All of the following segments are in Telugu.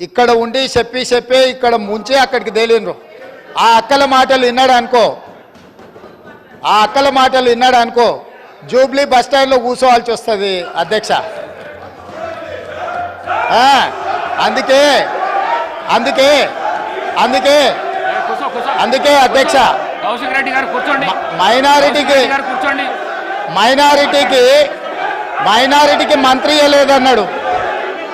ఇక్కడ ఉండి చెప్పి చెప్పి ఇక్కడ ముంచి అక్కడికి తేలినరు ఆ అక్కల మాటలు విన్నాడు అనుకో. ఆ అక్కల మాటలు విన్నాడు అనుకో. జూబ్లీ బస్ స్టాండ్లో కూర్చోవాల్సి వస్తుంది అధ్యక్ష. అందుకే అందుకే అందుకే అందుకే అధ్యక్ష. మైనారిటీకి మైనారిటీకి మైనారిటీకి మంత్రి ఇవ్వలేదన్నాడు.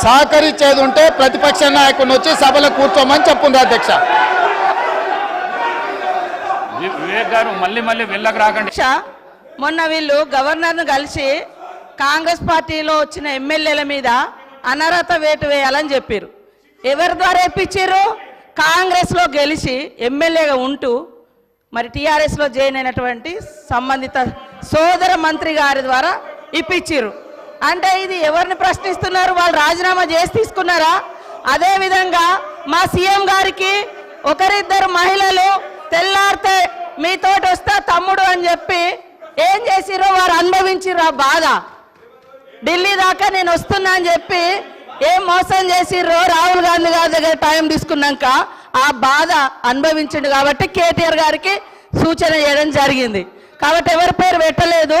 సహకరించేది ఉంటే ప్రతిపక్ష నాయకుడిని వచ్చి సభలో కూర్చోమని చెప్పుంది అధ్యక్ష. వివేక్ గారు మళ్ళీ మళ్ళీ వెళ్ళకు రాకండి. అధ్యక్ష మొన్న వీళ్ళు గవర్నర్ను కలిసి కాంగ్రెస్ పార్టీలో వచ్చిన ఎమ్మెల్యేల మీద అనర్హత వేటు వేయాలని చెప్పారు ఎవరి ద్వారా ఇప్పించారు కాంగ్రెస్లో గెలిచి ఎమ్మెల్యేగా ఉంటూ మరి టీఆర్ఎస్లో జాయిన్ అయినటువంటి సంబంధిత సోదర మంత్రి గారి ద్వారా ఇప్పించారు అంటే ఇది ఎవరిని ప్రశ్నిస్తున్నారు? వాళ్ళు రాజీనామా చేసి తీసుకున్నారా? అదే విధంగా మా సీఎం గారికి ఒకరిద్దరు మహిళలు తెల్లారితే మీతోటి వస్తా తమ్ముడు అని చెప్పి ఏం చేసిరో వారు అనుభవించిర్రు ఆ బాధ. ఢిల్లీ దాకా నేను వస్తున్నా అని చెప్పి ఏం మోసం చేసిర్రో రాహుల్ గాంధీ గారి దగ్గర టైం తీసుకున్నాక ఆ బాధ అనుభవించిండు కాబట్టి కేటీఆర్ గారికి సూచన చేయడం జరిగింది. కాబట్టి ఎవరి పేరు పెట్టలేదు.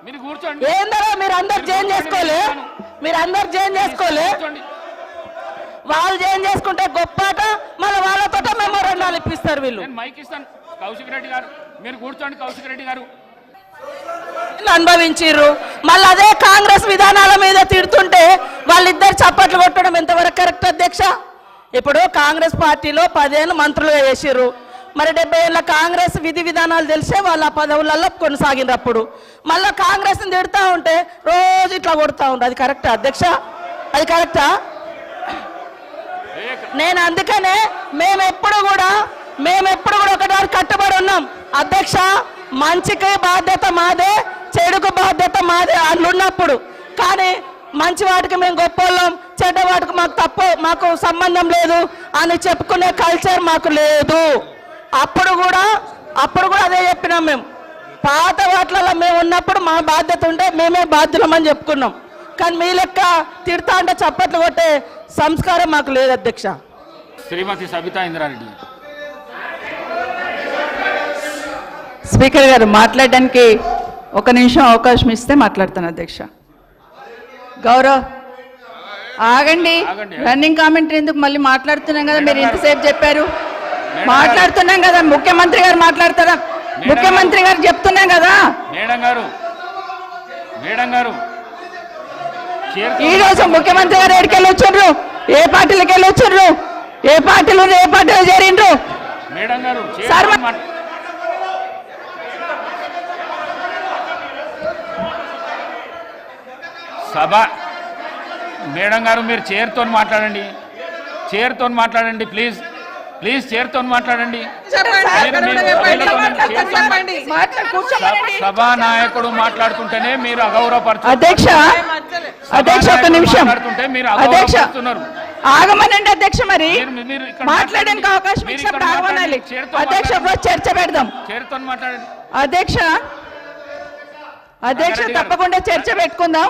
కూర్చోండి. మీరు అందరు జైలు చేసుకోలే? మీరు అందరు జైలు చేసుకోలే? వాళ్ళు జైలు చేసుకుంటే గొప్పట మళ్ళీ వాళ్ళతో మెమోరండాలు ఇప్పిస్తారు వీళ్ళు. మైక్ ఇస్తాను. కౌశిక్ రెడ్డి గారు మీరు కూర్చోండి కౌశిక్ రెడ్డి గారు. అనుభవించిర్రు? మళ్ళీ అదే కాంగ్రెస్ విధానాల మీద తిడుతుంటే వాళ్ళిద్దరు చప్పట్లు కొట్టడం ఎంతవరకు కరెక్ట్ అధ్యక్ష? ఇప్పుడు కాంగ్రెస్ పార్టీలో పదేళ్ళు మంత్రులుగా చేసిర్రు మరి డెబ్బై ఏళ్ళ కాంగ్రెస్ విధి విధానాలు తెలిసే వాళ్ళ ఆ పదవులలో కొనసాగినారు అప్పుడు మళ్ళీ కాంగ్రెస్ని తిడుతూ ఉంటే రోజు ఇట్లా కొడుతూ ఉంటారు అది కరెక్టా అధ్యక్ష? అది కరెక్టా? నేను అందుకనే మేము ఎప్పుడు కూడా మేము ఎప్పుడు కూడా ఒకటారు కట్టుబడి ఉన్నాం. అధ్యక్ష మంచికి బాధ్యత మాదే చెడుకు బాధ్యత మాదే అట్లున్నప్పుడు కానీ మంచి వాటికి మేము గొప్పవాళ్ళం చెడ్డ వాటికి మాకు తప్పు మాకు సంబంధం లేదు అని చెప్పుకునే కల్చర్ మాకు లేదు. అప్పుడు కూడా అప్పుడు కూడా అదే చెప్పినాం మేము. పాత వాటిలలో మేము ఉన్నప్పుడు మా బాధ్యత ఉంటే మేమే బాధ్యులమని చెప్పుకున్నాం. కానీ మీ లెక్క తిడతా అంటే చప్పట్లు కొట్టే సంస్కారం మాకు లేదు అధ్యక్ష. శ్రీమతి సబితా ఇంద్రారెడ్డి. స్పీకర్ గారు మాట్లాడడానికి ఒక నిమిషం అవకాశం ఇస్తే మాట్లాడతాను అధ్యక్ష. గౌరవ్ ఆగండి. ఆగండి. రన్నింగ్ కామెంటరీ ఎందుకు మళ్ళీ మాట్లాడుతున్నాం కదా మీరు ఇంతసేపు చెప్పారు. మాట్లాడుతున్నాం కదా ముఖ్యమంత్రి గారు మాట్లాడతారా? ముఖ్యమంత్రి గారు. చెప్తున్నాం కదా. మేడం గారు. మేడం గారు. ఈ రోజు ముఖ్యమంత్రి గారు ఎక్కడికి వెళ్ళి వచ్చిండ్రు? ఏ పార్టీలకు వెళ్ళి వచ్చిండ్రు? ఏ పార్టీలు ఏ పార్టీలో చేరిండ్రు? మేడం గారు సార్, సభ. మేడం గారు మీరు చైర్తో మాట్లాడండి. చైర్తో మాట్లాడండి ప్లీజ్. ప్లీజ్ చైర్తో మాట్లాడండి. మీరు- మీరు వీళ్ళతో చైర్తో సభ- సభా నాయకుడు మాట్లాడుతుంటేనే మీరు అగౌరవపరచు అధ్యక్ష అధ్యక్ష ఒక నిమిషం. మాట్లాడుతుంటే మీరు అగౌరవపరుస్తున్నారు. ఆగమనండి అధ్యక్ష మరి. మాట్లాడడానికి మాట్లాడండి. అవకాశం మీరు ఇచ్చినప్పుడు ఆగమనాలి. అధ్యక్ష చర్చ పెడదాం. చేరుతో మాట్లాడండి. అధ్యక్ష అధ్యక్ష. తప్పకుండా చర్చ పెట్టుకుందాం.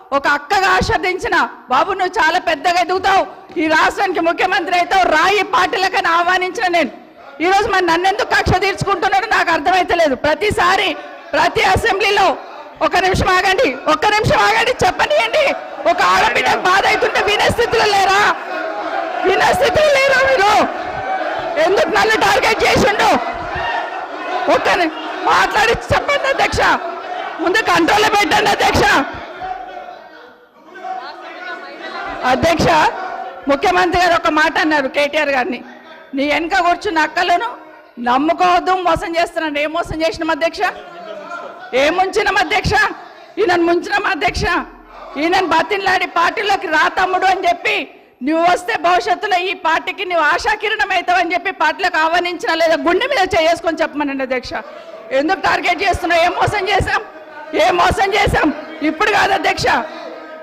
ఒక అక్కగా ఆశీర్వదించిన బాబు నువ్వు చాలా పెద్దగా ఎదుగుతావు. ఈ రాష్ట్రానికి ముఖ్యమంత్రి అవుతావు. రాయి పార్టీలకని ఆహ్వానించిన నేను. ఈ రోజు మరి నన్నెందుకు కక్ష తీర్చుకుంటున్నాడు నాకు అర్థమైతలేదు ప్రతిసారి ప్రతి అసెంబ్లీలో ఒక నిమిషం ఆగండి. ఒక్క నిమిషం ఆగండి. చెప్పనియండి. ఒక ఆడబిడ్డకు బాధ అవుతుంటే వినే స్థితిలో లేరా? వినే స్థితిలో లేరా మీరు? ఎందుకు నన్ను టార్గెట్ చేసిండు ఒక్క మాట్లాడి చెప్పండి అధ్యక్ష. ముందు కంట్రోల్లో పెట్టండి అధ్యక్ష. అధ్యక్ష ముఖ్యమంత్రి గారు ఒక మాట అన్నారు కేటీఆర్ గారిని. నీ వెనక కూర్చున్న అక్కలను నమ్ముకోవద్దు మోసం చేస్తున్నాను. ఏం మోసం చేసినాం అధ్యక్ష? ఏం ముంచినాం అధ్యక్ష? ఈయనను ముంచినాం అధ్యక్ష. ఈయనను బతిన్లాడి పార్టీలోకి రా తమ్ముడు అని చెప్పి నువ్వు వస్తే భవిష్యత్తులో ఈ పార్టీకి నువ్వు ఆశాకిరణం అవుతావని చెప్పి పార్టీలకు ఆహ్వానించిన లేదా గుండె మీద చేసుకొని చెప్పమనండి అధ్యక్ష. ఎందుకు టార్గెట్ చేస్తున్నావు? ఏం మోసం చేశాం? ఏం మోసం చేశాం? ఇప్పుడు కాదు అధ్యక్ష.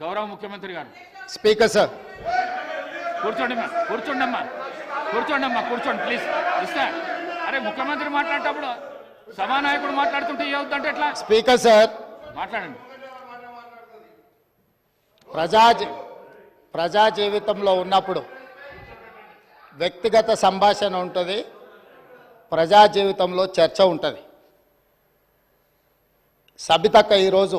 గౌరవ ముఖ్యమంత్రి గారు. Speaker sir. కూర్చోండి కూర్చోండి అమ్మా. కూర్చోండి అమ్మా కూర్చోండి ప్లీజ్ ఇస్తా. అరే ముఖ్యమంత్రి మాట్లాడేటప్పుడు సభానాయకుడు మాట్లాడుతుంటే ఏవద్దంటే ఎట్లా? Speaker sir. మాట్లాడండి. ప్రజా ప్రజా జీవితంలో ఉన్నప్పుడు వ్యక్తిగత సంభాషణ ఉంటుంది ప్రజా జీవితంలో చర్చ ఉంటుంది. సబితక్క ఈరోజు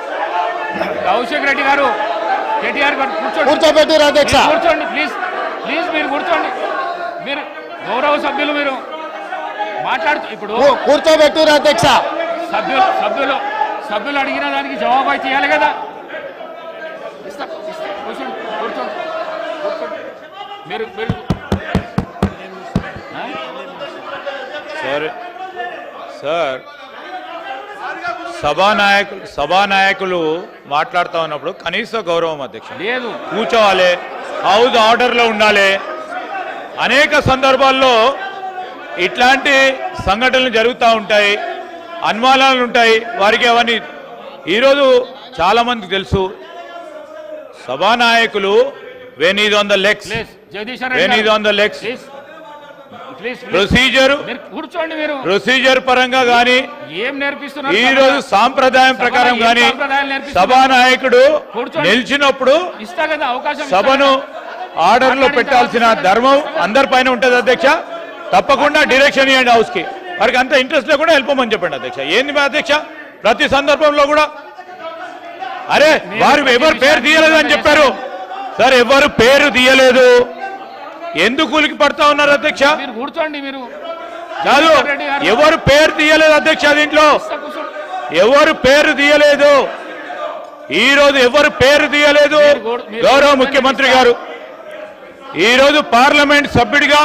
కౌశిక్ రెడ్డి గారు కేటీఆర్ గారు కూర్చోండి. కూర్చోబెట్టిరు అధ్యక్ష. కూర్చోండి ప్లీజ్ ప్లీజ్ మీరు కూర్చోండి. మీరు గౌరవ సభ్యులు మీరు. మాట్లాడుతూ ఇప్పుడు కూ- కూర్చోబెట్టిరు అధ్యక్ష. సభ్యులు సభ్యులు సభ్యులు అడిగిన దానికి జవాబు అయితే ఇవ్వాలి కదా. ఇస్తా ఇస్తా కూర్చోండి కూర్చోండి కూర్చోండి. మీరు మీరు? సార్ సార్ సభానాయకులు సభానాయకులు మాట్లాడుతూ ఉన్నప్పుడు కనీస గౌరవం అధ్యక్ష లేదు. కూర్చోవాలి. హౌస్ ఆర్డర్లో ఉండాలి. అనేక సందర్భాల్లో ఇట్లాంటి సంఘటనలు జరుగుతూ ఉంటాయి. అనుమానాలు ఉంటాయి. వారికి అవన్నీ ఈరోజు చాలామందికి తెలుసు. సభానాయకులు when is on the legs when is on the legs. Procedure కూర్చోండి మీరు. ప్రొసీజర్ పరంగా కానీ ఏం నేర్పిస్తున్నారు? ఈ రోజు సాంప్రదాయం ప్రకారం గాని? సభానాయకుడు. నిలిచినప్పుడు ఇస్తా కదా అవకాశం సభను. ఆర్డర్లో పెట్టాల్సిన ధర్మం అందరిపైన ఉంటుంది అధ్యక్ష. తప్పకుండా డైరెక్షన్ ఇవ్వండి హౌస్కి. వారికి అంత ఇంట్రెస్ట్ లేకుండా వెళ్ళిపోమని చెప్పండి అధ్యక్ష. ఏంది మా అధ్యక్ష? ప్రతి సందర్భంలో కూడా అరే వారు ఎవరు పేరు తీయలేదు అని చెప్పారు? సార్ ఎవరు పేరు తీయలేదు? ఎందుకు ఉలికి పడతా ఉన్నారు అధ్యక్ష మీరు కూర్చోండి మీరు కాదు. ఎవరు పేరు తీయలేదు అధ్యక్ష దీంట్లో. ఎవరు పేరు తీయలేదు ఈ రోజు ఎవరు పేరు తీయలేదు గౌరవ ముఖ్యమంత్రి. గారు ఈ రోజు పార్లమెంట్ సభ్యుడిగా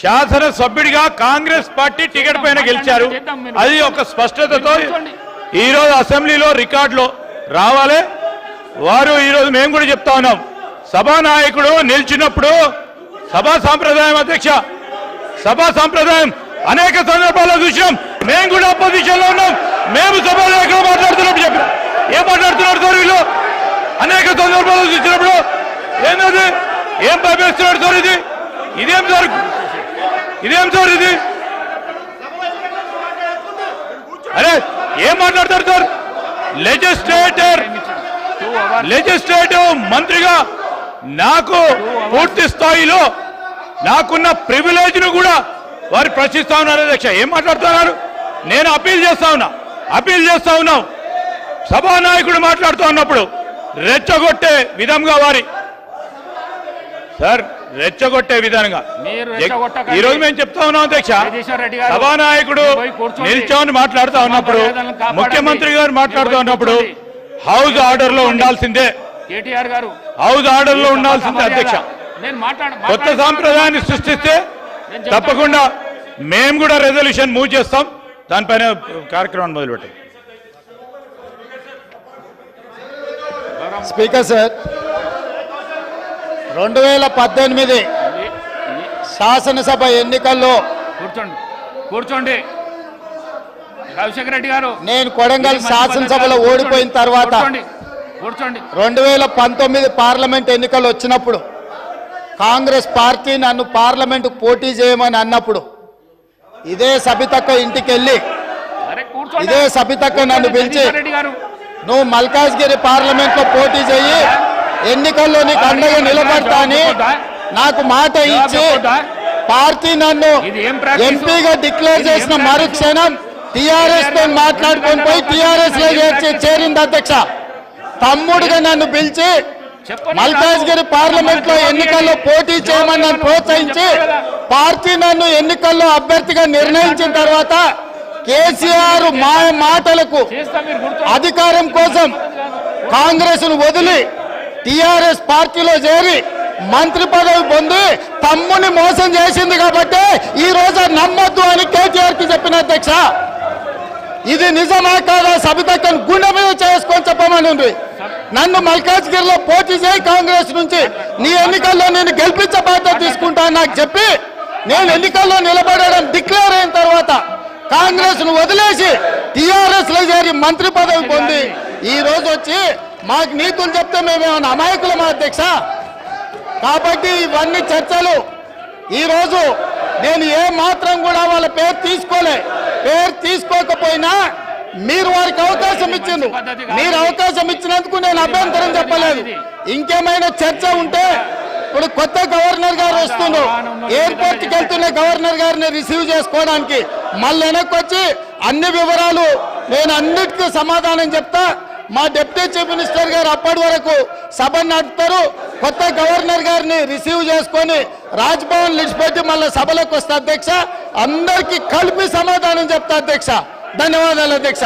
శాసన సభ్యుడిగా కాంగ్రెస్ పార్టీ టికెట్ పైన గెలిచారు. అది ఒక స్పష్టతతో. ఈ రోజు అసెంబ్లీలో రికార్డులో రావాలి వారు ఈ రోజు మేము కూడా చెప్తా ఉన్నాం సభానాయకుడు నిలిచినప్పుడు సభా సాంప్రదాయం అధ్యక్ష సభా సాంప్రదాయం అనేక సందర్భాల్లో చూసినాం. మేము కూడా అపోజిషన్లో ఉన్నాం. మేము సభలో ఎక్కడ మాట్లాడుతున్నప్పుడు చెప్పినాం. ఏం మాట్లాడుతున్నారు సార్ వీళ్ళు? అనేక సందర్భాల్లో చూసినప్పుడు ఏంటది? ఏం భయపేస్తున్నాడు సార్ ఇది? ఇదేం సార్? ఇదేం సార్ ఇది? అరే ఏం మాట్లాడతారు సార్? లెజిస్లేటర్ లెజిస్లేటివ్ మంత్రిగా నాకు పూర్తి స్థాయిలో నాకున్న ప్రివిలేజ్ను కూడా వారు ప్రశ్నిస్తా ఉన్నారు అధ్యక్ష ఏం మాట్లాడుతున్నారు నేను అప్పీల్ చేస్తా ఉన్నా అప్పీల్ చేస్తా ఉన్నాం సభానాయకుడు మాట్లాడుతూ ఉన్నప్పుడు రెచ్చగొట్టే విధంగా వారి సార్ రెచ్చగొట్టే విధంగా. ఈ రోజు మేము చెప్తా ఉన్నాం అధ్యక్ష సభానాయకుడు. నిల్చొని మాట్లాడుతూ ఉన్నప్పుడు. ముఖ్యమంత్రి గారు మాట్లాడుతూ ఉన్నప్పుడు. హౌస్ ఆర్డర్లో ఉండాల్సిందే కేటీఆర్ గారు హౌస్ ఆర్డర్లో ఉండాల్సిందే అధ్యక్ష. నేను మాట్లాడ కొత్త. సాంప్రదాయాన్ని సృష్టిస్తే. తప్పకుండా మేము కూడా రెజల్యూషన్ మూవ్ చేస్తాం. దానిపైన కార్యక్రమాన్ని మొదలుపెట్టాం. స్పీకర్ సార్ రెండు వేల పద్దెనిమిది శాసనసభ ఎన్నికల్లో కూర్చోండి. కూర్చోండి. రాజశేఖర రెడ్డి గారు. నేను కొడంగల్ శాసనసభలో. ఓడిపోయిన తర్వాత రెండు వేల పంతొమ్మిది పార్లమెంట్ ఎన్నికలు వచ్చినప్పుడు కాంగ్రెస్ పార్టీ నన్ను పార్లమెంటు పోటీ చేయమని అన్నప్పుడు ఇదే సబితక్క ఇంటికి వెళ్ళి ఇదే సబితక్క నన్ను పిలిచి నువ్వు మల్కాజ్గిరి పార్లమెంట్లో పోటీ చెయ్యి. ఎన్నికల్లో నీకు అండగా నిలబడతా అని నాకు మాట ఇచ్చి పార్టీ నన్ను? ఎంపీగా డిక్లేర్ చేసిన? మరుక్షణం టిఆర్ఎస్తో మాట్లాడుకొని పోయి టిఆర్ఎస్లో చేరింది అధ్యక్ష. తమ్ముడుగా నన్ను పిలిచి మల్కాజ్గిరి. పార్లమెంట్లో ఎన్నికల్లో. పోటీ చేయమని నన్ను ప్రోత్సహించి. పార్టీ నన్ను ఎన్నికల్లో అభ్యర్థిగా నిర్ణయించిన తర్వాత కేసీఆర్ మా మాటలకు అధికారం కోసం కాంగ్రెస్ను వదిలి టిఆర్ఎస్ పార్టీలో చేరి మంత్రి పదవి పొంది తమ్ముని మోసం చేసింది కాబట్టి ఈ రోజు నమ్మొద్దు అని కేటీఆర్కి చెప్పిన అధ్యక్ష ఇది నిజమా కాదా? సబితక్కను గుండె మీద చేసుకొని చెప్పమని ఉంది నన్ను మల్కాజ్గిరిలో పోటీ చేయి కాంగ్రెస్ నుంచి. నీ ఎన్నికల్లో నేను గెలిపించే బాధ్యత తీసుకుంటా నాకు చెప్పి నేను ఎన్నికల్లో నిలబడడం డిక్లేర్ అయిన తర్వాత కాంగ్రెస్ను వదిలేసి టిఆర్ఎస్లో చేరి మంత్రి పదవి పొంది ఈ రోజు వచ్చి మాకు నీతులు చెప్తే మేమేమన్నా అమాయకులమా అధ్యక్ష? కాబట్టి ఇవన్నీ చర్చలు. ఈరోజు నేను ఏ మాత్రం కూడా వాళ్ళ పేరు తీసుకోలే. పేరు తీసుకోకపోయినా మీరు వారికి అవకాశం ఇచ్చిండ్రు. మీరు అవకాశం ఇచ్చినందుకు నేను అభ్యంతరం చెప్పలేదు. ఇంకేమైనా చర్చ ఉంటే ఇప్పుడు కొత్త గవర్నర్ గారు వస్తున్నారు ఎయిర్పోర్ట్కి వెళ్తున్న గవర్నర్ గారిని రిసీవ్ చేసుకోవడానికి మళ్ళీ వెనక్కి వచ్చి అన్ని వివరాలు నేను అన్నిటికీ సమాధానం చెప్తా. మా డిప్యూటీ చీఫ్ మినిస్టర్ గారు అప్పటి వరకు సభ నడుపుతారు. కొత్త గవర్నర్ గారిని రిసీవ్ చేసుకొని రాజ్భవన్ విడిచిపెట్టి మళ్ళీ సభలోకి వస్తా అధ్యక్ష అందరికీ కలిపి సమాధానం చెప్తా అధ్యక్ష. ధన్యవాదాలు అధ్యక్ష.